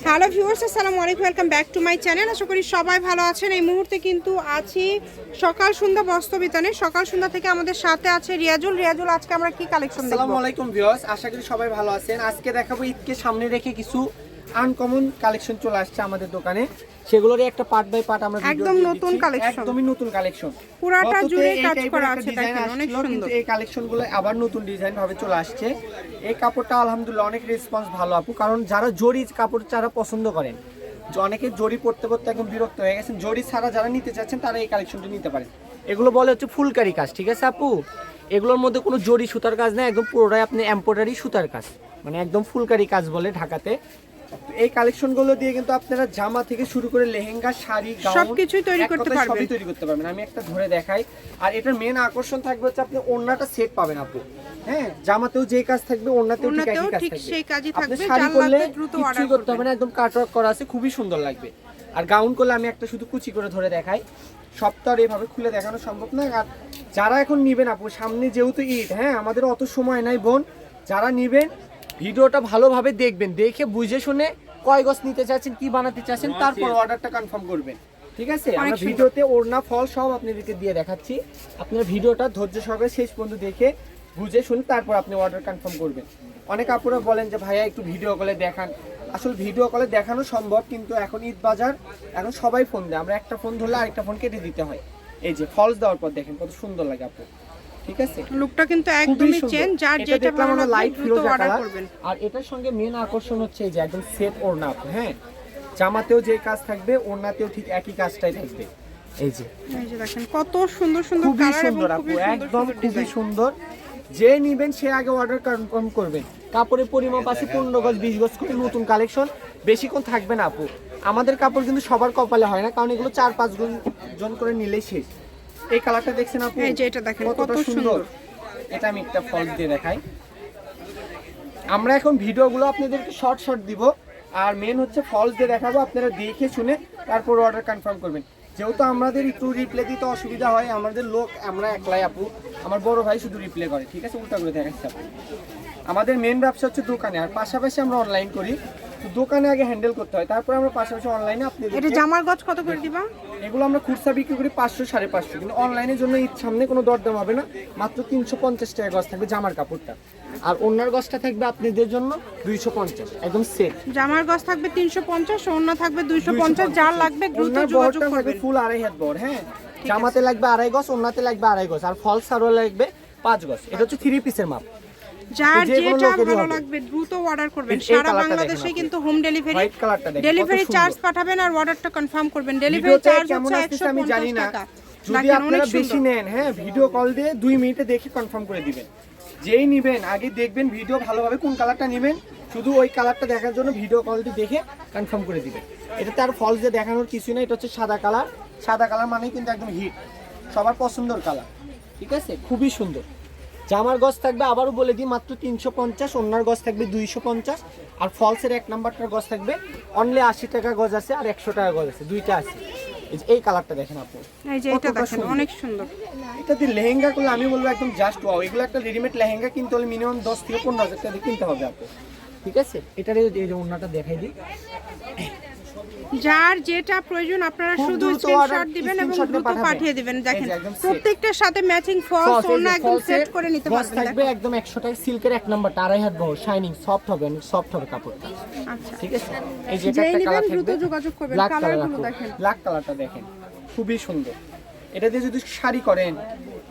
Hello viewers, আসসালামু আলাইকুম, welcome back to my channel. আশা করি সবাই ভালো আছেন। এই মুহূর্তে কিন্তু আছি সকাল সন্ধ্যা বস্ত্র বিতানে সকাল সন্ধ্যা থেকে আমাদের সাথে আছে রিয়াজুল। রিয়াজুল, আজকে আমরা কি কালেকশন দেখব? আসসালামু আলাইকুম ভিউয়ার্স, আশা করি সবাই ভালো আছেন। আজকে দেখাবো ঈদকে সামনে রেখে কিছু আনকমন কালেকশন চলে আসছে আমাদের দোকানে। সেগুলোরই একটা পার্ট বাই পার্ট আমরা একদম নতুন collection। একদমই নতুন কালেকশন পুরাটা জুড়ে কাজ করা আছে দেখেন, অনেক সুন্দর। এই কালেকশনগুলো আবার নতুন ডিজাইন ভাবে চলে আসছে। এই কাপড়টা আলহামদুলিল্লাহ অনেক রেসপন্স ভালো আপু কারণ যারা জরি কাপড় যারা পছন্দ করেন অনেকে জরি পড়তে পড়তে একদম বিরক্ত হয়ে গেছেন জরি ছাড়া যারা নিতে চাচ্ছেন তারা এই কালেকশনটি নিতে পারেন। এগুলো বলে হচ্ছে ফুলকারি কাজ ঠিক আছে আপু? এগুলোর মধ্যে কোনো জরি সুতার কাজ নেই একদম পুরোটাই আপনি এম্পোডারি সুতার কাজ মানে একদম ফুলকারি কাজ বলে ঢাকাতে। এই কালেকশনগুলো দিয়ে কিন্তু আপনারা জামা থেকে শুরু করে লেহেঙ্গা শাড়ি গাউন সবকিছুই তৈরি করতে পারবেন। সবই তৈরি করতে পারবেন। আমি একটা ধরে দেখাই। আর এটার মেন আকর্ষণ থাকবে হচ্ছে আপনি ওড়নাটা সেট পাবেন আপু। হ্যাঁ জামাতেও যে কাজ থাকবে ওড়নাতেও ঠিক একই কাজ ঠিক সেই কাজই আপনি থাকবে, শাড়ি করলে দ্রুত কিছুই করতে হবে না একদম কাটওয়ার্ক করা আছে খুবই সুন্দর লাগবে। আর গাউন করলে আমি একটা শুধু কুচি করে ধরে দেখাই। আর এইভাবে খুলে দেখানো সম্ভব না। আর যারা এখন নিবেন আপু সামনে যেহেতু ঈদ হ্যাঁ আমাদের অত সময় নাই বোন। যারা নিবেন ভিডিওটা ভালোভাবে দেখবেন দেখে বুঝে শুনে কয় গছ নিতে চাচ্ছেন কি বানাতে চাচ্ছেন তারপর অর্ডারটা কনফার্ম করবেন। ঠিক আছে? আমরা ভিডিওতে ওড়না ফল সব আপনাদেরকে দিয়ে দেখাচ্ছি। আপনার ভিডিওটা ধৈর্য সহকারে শেষ পর্যন্ত দেখে বুঝে শুনে তারপর আপনি অর্ডার কনফার্ম করবেন। অনেক আপুরা বলেন যে ভাইয়া একটু ভিডিও কলে দেখান। আসলে ভিডিও কলে দেখানো সম্ভব কিন্তু এখন ঈদ বাজার এখন সবাই ফোন দেয়। আমরা একটা ফোন ধরলে আরেকটা ফোন কেটে দিতে হয়। এই যে ফলস দেওয়ার পর দেখেন কত সুন্দর লাগে আপু। ঠিক আছে? লুকটা কিন্তু একদমই চেঞ্জ যার যেটা ভালো লাগবে লাইট ফিরোজা অর্ডার করবেন। আর এটার সঙ্গে মেন আকর্ষণ হচ্ছে এই যে একদম সেট ওড়না। হ্যাঁ? জামাতেও যে কাজ থাকবে ওড়নাতেও ঠিক একই কাজটাই থাকবে। এই যে। এই যে দেখেন কত সুন্দর সুন্দর খুবই সুন্দর আপু একদম খুবই সুন্দর। যে নিবেন সে আগে অর্ডার কনফার্ম করবেন। কাপড়ের পরিমাপ আছে পনেরো গজ বিশ গজ করে নতুন কালেকশন বেশিক্ষণ থাকবে না আপু। আমাদের কাপড় কিন্তু সবার কপালে হয় না কারণ এগুলো চার পাঁচ জন করে নিলেই শেষ। এই কালারটা দেখছেন আপু এই যে এটা দেখেন, কতটা কত সুন্দর। এটা আমি একটা ফল দিয়ে দেখাই। আমরা এখন ভিডিওগুলো আপনাদেরকে শর্ট শর্ট দিব। আর মেন হচ্ছে ফলস দিয়ে দেখাবো আপনারা দেখে শুনে তারপর অর্ডার কনফার্ম করবেন। যেহেতু আমাদের একটু রিপ্লে দিতে অসুবিধা হয় আমাদের লোক আমরা একলাই আপু আমার বড় ভাই শুধু রিপ্লে করে। ঠিক আছে উল্টা করে দেখাচ্ছি আমাদের মেন ব্যবসা হচ্ছে দোকানে আর পাশাপাশি আমরা অনলাইন করি। দোকানে আগে হ্যান্ডেল করতে হয়। তারপর আমরা পাশাপাশি অনলাইনে আপনি এটা জামার গজ কত করে দিবা? এগুলো আমরা খুচরা বিক্রি করি পাঁচশো সাড়ে পাঁচশো। কিন্তু অনলাইনের জন্য সামনে কোনো দরদাম হবে না। মাত্র তিনশো পঞ্চাশ টাকা গজ থাকবে জামার কাপড়টা। আর অন্যার গজটা থাকবে আপনাদের জন্য দুইশো পঞ্চাশ। একদম সেট জামার গজ থাকবে তিনশো পঞ্চাশ অন্য থাকবে দুইশো পঞ্চাশ যার লাগবে দ্রুত যোগাযোগ করবেন ফুল আড়াই হাত বহর হ্যাঁ? জামাতে লাগবে আড়াই গজ ওনাতে লাগবে আড়াই গজ। আর ফলস আরও লাগবে পাঁচ গজ। এটা হচ্ছে থ্রি পিসের মাপ। যার যেটা ভালো লাগবে দ্রুত অর্ডার করবেন। সারা বাংলাদেশে কিন্তু হোম ডেলিভারি ডেলিভারি চার্জ পাঠাবেন আর অর্ডারটা কনফার্ম করবেন। ডেলিভারি চার্জ হচ্ছে আসতেছে একশো আমি জানি পঞ্চাশ না টাকা। যদি আপনারা বেশি নেন হ্যাঁ ভিডিও কল দিয়ে দুই মিনিটে দেখে কনফার্ম করে দিবেন। যেই নিবেন আগে দেখবেন ভিডিও ভালোভাবে কোন কালারটা নেবেন শুধু ওই কালারটা দেখার জন্য ভিডিও কলটি দেখে কনফার্ম করে দিবেন। এটাতে আর ফলস দিয়ে দেখানোর কিছু না এটা হচ্ছে সাদা কালার সাদা কালার মানেই কিন্তু একদম হিট সবার পছন্দের কালার ঠিক আছে? খুবই সুন্দর। জামার গজ থাকবে আবারও বলে দিই মাত্র তিনশো পঞ্চাশ অন্যার গজ থাকবে দুইশো পঞ্চাশ আর ফলসের এক নাম্বারটার গজ থাকবে অনলি আশি টাকা গজ আছে আর একশো টাকা গজ আছে দুইটা আছে। এই যে এই কালারটা দেখেন আপনি। এই যে এটা দেখেন অনেক সুন্দর। এটা দিয়ে লেহেঙ্গা করলে আমি বলব একদম জাস্ট ওয়াও এগুলো একটা রেডিমেড লেহেঙ্গা কিনতে হলে মিনিমাম দশ থেকে পনেরো হাজার টাকা কিনতে হবে আপনি ঠিক আছে? এটার এই এই যে ওড়নাটা দেখাই দিই। যার যেটা প্রয়োজন আপনারা শুধু স্ক্রিনশট দিবেন এবং দ্রুত পাঠিয়ে দিবেন দেখেন। প্রত্যেকটার সাথে ম্যাচিং ফলস যে একদম সেট করে নিতে পারবেন থাকবে একদম একশো টাকা সিল্কের এক নাম্বারটা আড়াই হাত বহর শাইনিং সফট হবে সফট হবে কাপড়টা। আচ্ছা। ঠিক আছে? এই যে একটা কালার দ্রুত যোগাযোগ করবেন কালারগুলো দেখেন। ব্ল্যাক কালারটা দেখেন খুবই সুন্দর। এটা দিয়ে যদি শাড়ি করেন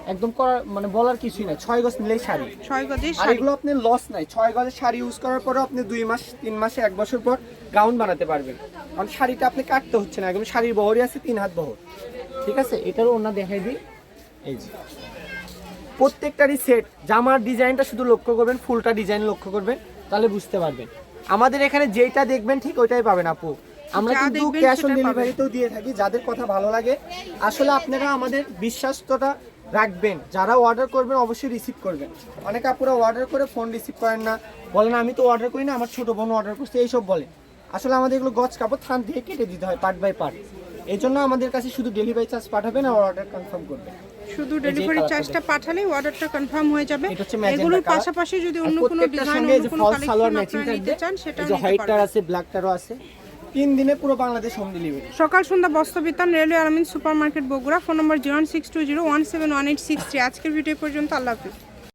একদম করার মানে বলার কিছুই না ছয় গজ নিলেই শাড়ি। ছয় গজের শাড়ি। এগুলো আপনি লস নাই। ছয় গজের শাড়ি ইউজ করার পরে আপনি দুই মাস তিন মাসে এক বছর পর গাউন বানাতে পারবেন। কারণ শাড়িটা আপনি কাটতে হচ্ছে না। একদম শাড়ির বহরই আছে তিন হাত বহর। ঠিক আছে? এটারও ওনা দেখাই দিই। এই যে। প্রত্যেকটারই সেট জামার ডিজাইনটা শুধু লক্ষ্য করবেন ফুলটা ডিজাইন লক্ষ্য করবেন তাহলে বুঝতে পারবেন। আমাদের এখানে যেইটা দেখবেন ঠিক ওইটাই পাবেন আপু। আমরা কিন্তু ক্যাশ অন ডেলিভারিতেও দিয়ে থাকি যাদের কথা ভালো লাগে। আসলে আপনারা আমাদের বিশ্বাসটা রাখবেন। যারা অর্ডার করবেন অবশ্যই রিসিভ করবেন। অনেক আপুরা অর্ডার করে ফোন রিসিভ করেন না। বলেন আমি তো অর্ডার করি না আমার ছোট বোন অর্ডার করছে। এইসব বলে। আসলে আমাদের এগুলো গজ কাপড় থান দিয়ে কেটে দিতে হয় পার্ট বাই পার্ট এই জন্য আমাদের কাছে শুধু ডেলিভারি চার্জ পাঠাবেন আর অর্ডার কনফার্ম করবেন। শুধু ডেলিভারি চার্জটা পাঠালেই অর্ডারটা কনফার্ম হয়ে যাবে। এগুলোর পাশাপাশি যদি অন্য কোনো ডিজাইন অন্য কোনো কালেকশন আপনারা নিতে চান যে হোয়াইটটার আছে ব্ল্যাকটারও আছে। তিন দিনে পুরো বাংলাদেশ হোম ডেলিভারি সকাল সন্ধ্যা বস্ত্র বিতান railway আরামিন super market Bogura, phone number zero six two zero one seven one eight six three. আজকের ভিডিও পর্যন্ত, আল্লাহ হাফিজ।